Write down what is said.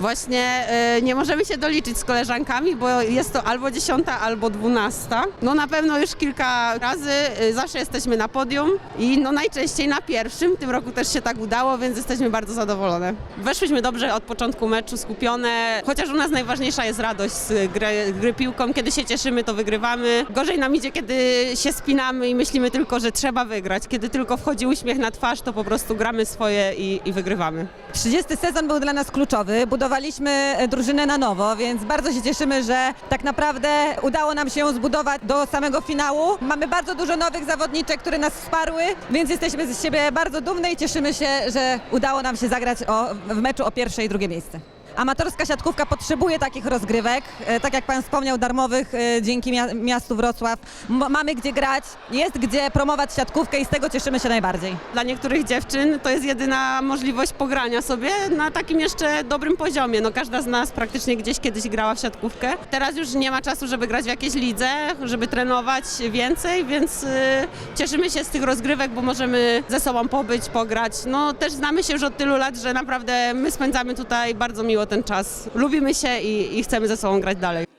Właśnie y, nie możemy się doliczyć z koleżankami, bo jest to albo dziesiąta, albo dwunasta. No na pewno już kilka razy y, zawsze jesteśmy na podium i no najczęściej na pierwszym. W tym roku też się tak udało, więc jesteśmy bardzo zadowolone. Weszłyśmy dobrze od początku meczu, skupione, chociaż u nas najważniejsza jest radość z gry, gry piłką. Kiedy się cieszymy, to wygrywamy. Gorzej nam idzie, kiedy się spinamy i myślimy tylko, że trzeba wygrać. Kiedy tylko wchodzi uśmiech na twarz, to po prostu gramy swoje i, i wygrywamy. 30 sezon był dla nas kluczowy. Budowaliśmy e, drużynę na nowo, więc bardzo się cieszymy, że tak naprawdę udało nam się ją zbudować do samego finału. Mamy bardzo dużo nowych zawodniczek, które nas wsparły, więc jesteśmy z siebie bardzo dumne i cieszymy się, że udało nam się zagrać o, w meczu o pierwsze i drugie miejsce. Amatorska siatkówka potrzebuje takich rozgrywek, e, tak jak Pan wspomniał, darmowych e, dzięki mia- miastu Wrocław. Mamy gdzie grać, jest gdzie promować siatkówkę i z tego cieszymy się najbardziej. Dla niektórych dziewczyn to jest jedyna możliwość pogrania sobie na takim jeszcze dobrym poziomie. No każda z nas praktycznie gdzieś kiedyś grała w siatkówkę. Teraz już nie ma czasu, żeby grać w jakiejś lidze, żeby trenować więcej, więc y, cieszymy się z tych rozgrywek, bo możemy ze sobą pobyć, pograć. No też znamy się już od tylu lat, że naprawdę my spędzamy tutaj bardzo ten czas. Lubimy się i, i chcemy ze sobą grać dalej.